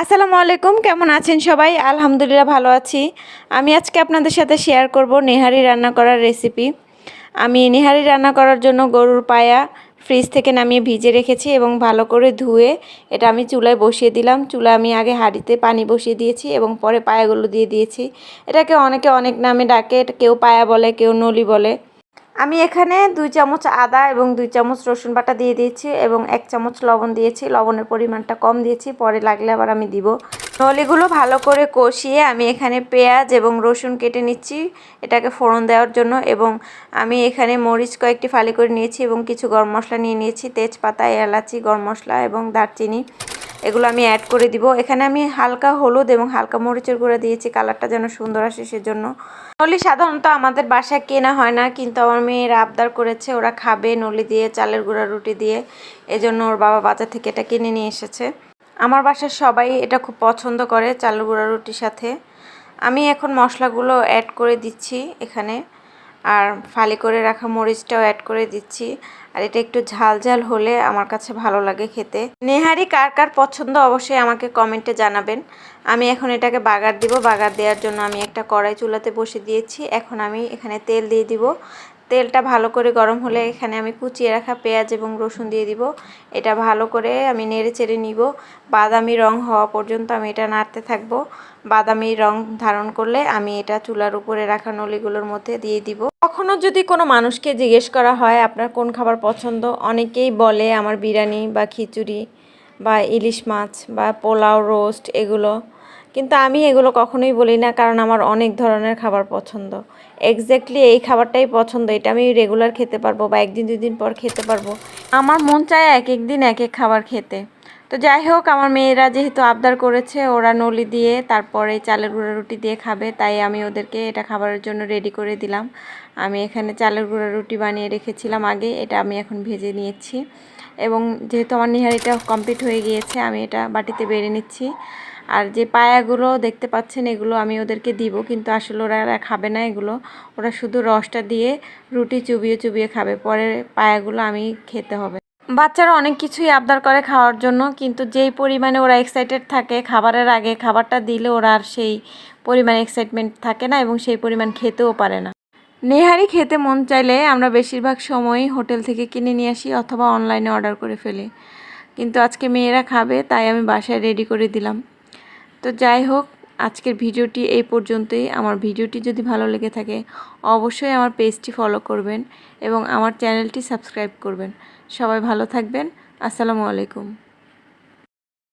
আসসালামু আলাইকুম, কেমন আছেন সবাই? আলহামদুলিল্লাহ ভালো আছি। আমি আজকে আপনাদের সাথে শেয়ার করব নেহারি রান্না করার রেসিপি আমি নেহারি রান্না করার জন্য গরুর পায়া ফ্রিজ থেকে নামিয়ে ভিজে রেখেছি এবং ভালো করে ধুয়ে এটা আমি চুলায় বসিয়ে দিলাম। চুলা আমি আগে হাঁড়িতে পানি বসিয়ে দিয়েছি এবং পরে পায়াগুলো দিয়ে দিয়েছি। এটাকে অনেকে অনেক নামে ডাকে, কেউ পায়া বলে, কেউ নলি বলে। আমি এখানে দুই চামচ আদা এবং দুই চামচ রসুন বাটা দিয়ে দিয়েছি এবং এক চামচ লবণ দিয়েছি। লবণের পরিমাণটা কম দিয়েছি, পরে লাগলে আবার আমি দিব। নলিগুলো ভালো করে কষিয়ে আমি এখানে পেঁয়াজ এবং রসুন কেটে নিচ্ছি এটাকে ফোড়ন দেওয়ার জন্য এবং আমি এখানে মরিচ কয়েকটি ফালি করে নিয়েছি এবং কিছু গরম মশলা নিয়ে নিয়েছি, তেজপাতা, এলাচি, গরম মশলা এবং দারচিনি। এগুলো আমি অ্যাড করে দিব। এখানে আমি হালকা হলুদ এবং হালকা মরিচের গুঁড়া দিয়েছি। কালারটা যেন সুন্দর আসে সেজন্য। নলি সাধারণত আমাদের বাসায় কেনা হয় না, কিন্তু আমার মেয়েরা আবদার করেছে ওরা খাবে নলি দিয়ে, চালের গুঁড়া, রুটি দিয়ে। এজন্য ওর বাবা বাজার থেকে এটা কিনে নিয়ে এসেছে। আমার বাসার সবাই এটা খুব পছন্দ করে, চালের গুঁড়া, রুটির সাথে। আমি এখন মশলাগুলো অ্যাড করে দিচ্ছি এখানে। আর ফালি করে রাখা মরিচটাও অ্যাড করে দিচ্ছি। আর এটা একটু ঝাল ঝাল হলে আমার কাছে ভালো লাগে খেতে। নেহারি কার কার পছন্দ অবশ্যই আমাকে কমেন্টে জানাবেন। আমি এখন এটাকে বাগার দিব। বাগার দেওয়ার জন্য আমি একটা কড়াই চুলাতে বসে দিয়েছি। এখন আমি এখানে তেল দিয়ে দিব। তেলটা ভালো করে গরম হলে এখানে আমি কুচিয়ে রাখা পেঁয়াজ এবং রসুন দিয়ে দিব। এটা ভালো করে আমি নেড়ে চেড়ে নিব। বাদামি রং হওয়া পর্যন্ত আমি এটা নাড়তে থাকব। বাদামি রং ধারণ করলে আমি এটা চুলার উপরে রাখা নলিগুলোর মধ্যে দিয়ে দিব। কখনো যদি কোনো মানুষকে জিজ্ঞেস করা হয়, আপনার কোন খাবার পছন্দ? অনেকেই বলে আমার বিরিয়ানি বা খিচুড়ি বা ইলিশ মাছ বা পোলাও রোস্ট এগুলো। কিন্তু আমি এগুলো কখনোই বলি না, কারণ আমার অনেক ধরনের খাবার পছন্দ। এক্স্যাক্টলি এই খাবারটাই পছন্দ, এটা আমি রেগুলার খেতে পারব বা একদিন দুদিন পর খেতে পারব। আমার মন চায় এক এক দিন এক এক খাবার খেতে। তো যাই হোক, আমার মেয়েরা যেহেতু আবদার করেছে, ওরা নলি দিয়ে, তারপরে চালের গুঁড়া রুটি দিয়ে খাবে, তাই আমি ওদেরকে এটা খাবারের জন্য রেডি করে দিলাম। আমি এখানে চালের গুঁড়া রুটি বানিয়ে রেখেছিলাম আগে, এটা আমি এখন ভেজে নিয়েছি। এবং যেহেতু আমার নিহারিটা কমপ্লিট হয়ে গিয়েছে, আমি এটা বাটিতে বেড়ে নিচ্ছি। আর যে পায়াগুলো দেখতে পাচ্ছেন, এগুলো আমি ওদেরকে দিব, কিন্তু আসলে ওরা খাবে না এগুলো। ওরা শুধু রসটা দিয়ে রুটি চুবিয়ে চুবিয়ে খাবে, পরে পায়াগুলো আমি খেতে হবে। বাচ্চারা অনেক কিছুই আবদার করে খাওয়ার জন্য, কিন্তু যেই পরিমাণে ওরা এক্সাইটেড থাকে, খাবারের আগে খাবারটা দিলে ওরা আর সেই পরিমাণ এক্সাইটমেন্ট থাকে না এবং সেই পরিমাণ খেতেও পারে না। নেহারি খেতে মন চাইলে আমরা বেশিরভাগ সময়ই হোটেল থেকে কিনে নিয়ে আসি অথবা অনলাইনে অর্ডার করে ফেলি। কিন্তু আজকে মেয়েরা খাবে, তাই আমি বাসায় রেডি করে দিলাম। তো যাই হোক, আজকের ভিডিওটি এই পর্যন্তই। আমার ভিডিওটি যদি ভালো লেগে থাকে, অবশ্যই আমার পেজটি ফলো করবেন এবং আমার চ্যানেলটি সাবস্ক্রাইব করবেন। সবাই ভালো থাকবেন। আসসালামু আলাইকুম।